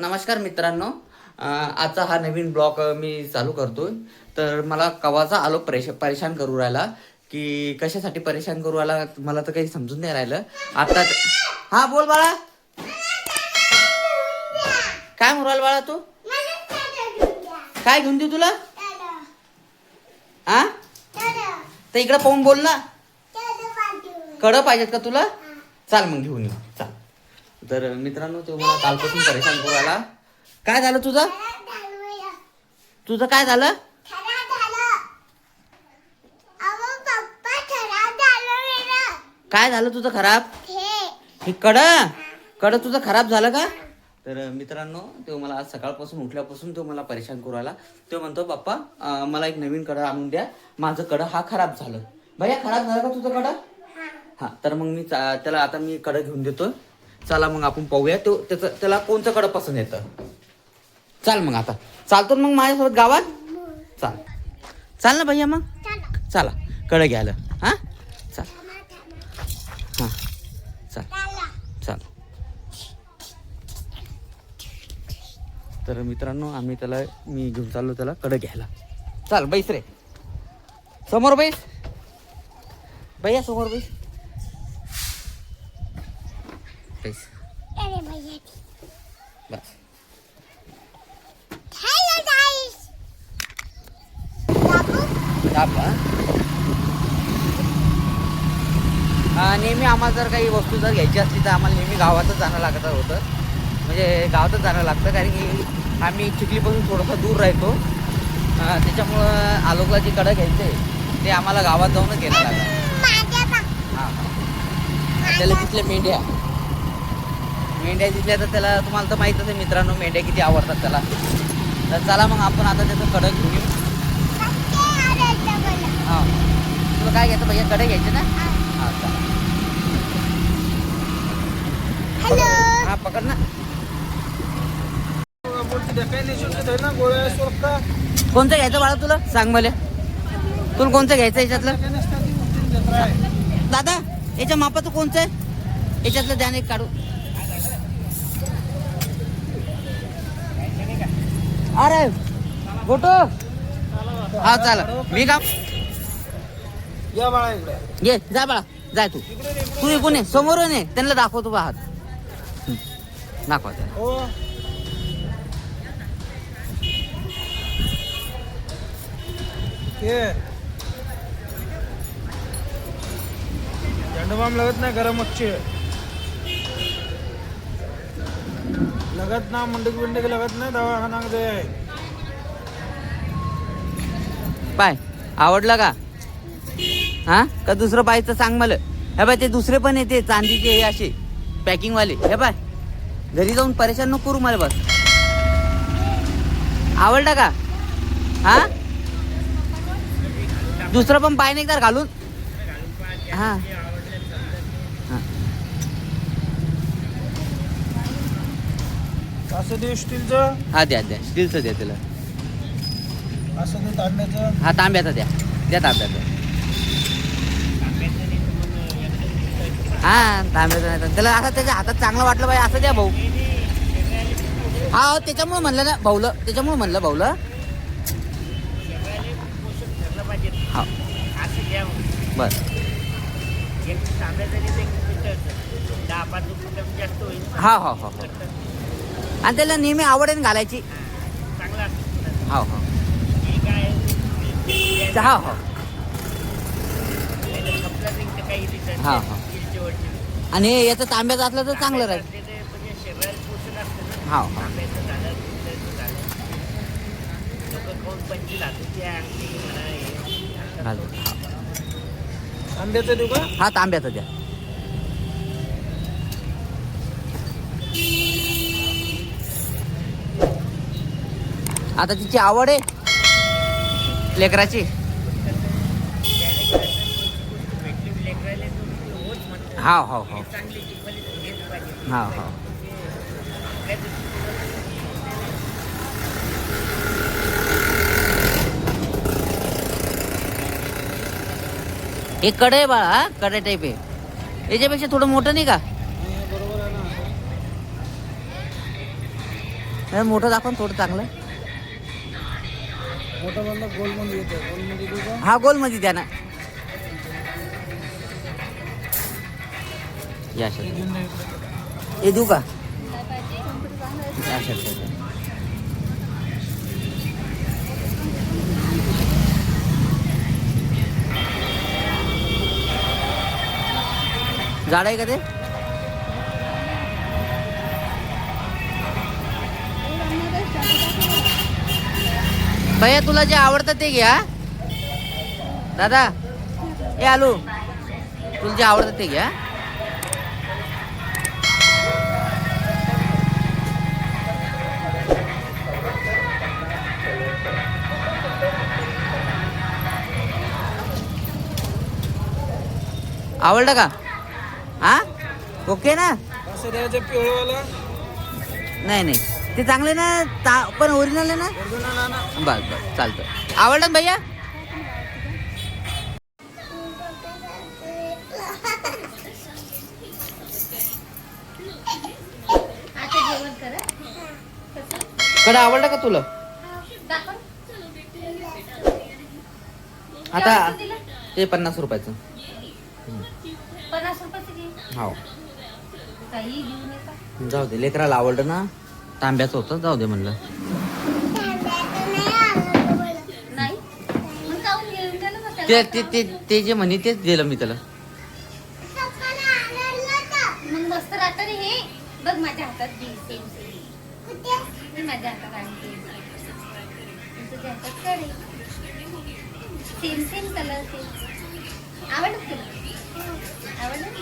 नमस्कार मित्रांनो. आजचा हा नवीन ब्लॉग मी चालू करतो तर मला कवाचा आलो परेश परेशान करू राहिला की कशासाठी परेशान करू राहिला मला तर काही समजून नाही राहिलं. आता हा बोल बाळा. काय म्हणू राहिला बाळा तू? काय घेऊन देऊ तुला? हा तर इकडं पाहून बोल ना. कडं पाहिजेत का तुला? चाल मग घेऊन येऊ चाल. तर मित्रांनो तो मला कालपासून परेशान करू आला काय झालं तुझं? तुझं काय झालं? काय झालं तुझं खराब? हे कड. कड तुझं खराब झालं का? तर मित्रांनो तो मला आज सकाळपासून उठल्यापासून तो मला परेशान करू आला तो म्हणतो बाप्पा मला एक नवीन कडं आणून द्या. माझं कडं हा खराब झालं. भैया खराब झालं का तुझं कडं? हा तर मग मी चा- त्याला आता मी कडं घेऊन देतो. चला मग आपण पाहूया. तो त्याचं त्याला कोणतं कडं पसंत येतं? चाल मग आता. चालतो ना मग माझ्यासोबत गावात? चाल. चाल ना भैया मग? चला. कडं घ्यायला हा? चाल. हां. चाल. चाल. तर मित्रांनो आम्ही त्याला मी घेऊन चाललो त्याला कडं घ्यायला. चाल बैस रे. समोर बैस. भैया समोर बैस. बैस बस. हा, नेहमी आम्हाला जर काही वस्तू जर घ्यायची असली तर आम्हाला नेहमी गावातच जाणं लागत होतं. म्हणजे गावातच जाणं लागतं कारण की आम्ही चिखलीपासून थोडंसं दूर राहतो. त्याच्यामुळं आलोकला जे कडं घ्यायचं. आहे ते आम्हाला गावात जाऊनच घ्यायला लागतं हा हा. त्याला तिथल्या मेंढ्या. मेंढ्या तिथल्या तर त्याला तुम्हाला तर माहीतच आहे मित्रांनो मेंढ्या किती आवडतात त्याला. तर चला मग आपण आता त्याचं कडं घेऊन येऊ हा. तुला काय घ्यायचं भैया? कडे घ्यायचे ना? हा चला. हा पकड ना. कोणतं घ्यायचं बाळा तुला? सांग मला. तुला कोणतं घ्यायचं याच्यातलं? दादा याच्या मापाचं कोणतं आहे? याच्यातलं ध्यान एक काढू. अरे गोटो. हा चाला. मी का? या बाळा इकडे. ये जा बाळा. जाय तू. तू इकून ये. समोरून ये. त्यांना दाखवतो बा हात दाखवा त्याला. हो. झंडूबाम लगत नाही गरम मच्छी. लगत ना मंडक बिंडक लगत नाही दवाखाना दे. पाय आवडलं का? हा? का दुसरं पाहायचं सांग मला. हे बाय ते दुसरे पण येते चांदीचे हे असे पॅकिंग वाले हे बाय घरी जाऊन परेशान नको करू मला बस. आवडलं का? हा? दुसरं पण पाय नाही एकदा घालून? हा. असं दे स्टीलचं? हा द्या द्या. स्टीलचं द्या त्याला. असं दे तांब्याचं. हा तांब्याचा द्या. द्या तांब्याचा. हा तांब्याचा नाही तर- त्याला असं त्याच्या हातात चांगलं वाटलं पाहिजे. असं द्या भाऊ. हा हो, त्याच्यामुळे म्हणलं ना भाऊलं त्याच्यामुळे म्हणलं भाऊलं. हा. बर. हा हो हो हो. आणि त्याला नेहमी आवड आहे ना घालायची. हो हो. हा हो. हा हा. आणि याचं तांब्याचं असलं तर चांगलं राहील. हा हा. हा. तांब्याचं देऊ का? हा तांब्याचं द्या. आता तिची आवड आहे. लेकराची. हा हो हो हा हो हे कडे बाळा हा? कडे टाईप आहे. याच्यापेक्षा थोडं मोठं नाही का? मोठं दाखव ना थोडं चांगलं. मोठा बंद गोलमध्ये येतो देऊ का? हा गोलमध्ये द्या ना. या हे शर्ट घेऊन जा इकडे. हे देऊ का? या शर्ट झाड आहे का ते? भैया तुला जे आवडतं ते घ्या दादा ए आलू. तुला जे आवडतं ते घ्या आवडलं का? हा? ओके ना? नाही नाही. ते चांगले ना? ता- पण ओरिजिनल आहे ना? बस बस चालतं आवडलं ना भैया? आता जेवण करा कसं कडे आवडलं का तुला? आता? ते पन्नास रुपयाचं. पन्नास रुपयाचं घे. हो काही घेऊ नका जाऊ दे लेकराला आवडलं ना? तांब्याचं होतं? जाऊ दे म्हणलं. ते ते ते ते जे म्हणे तेच दिलं मी त्याला. हे. सेम सेम कलर सेम आवडलं तुला? आवडलं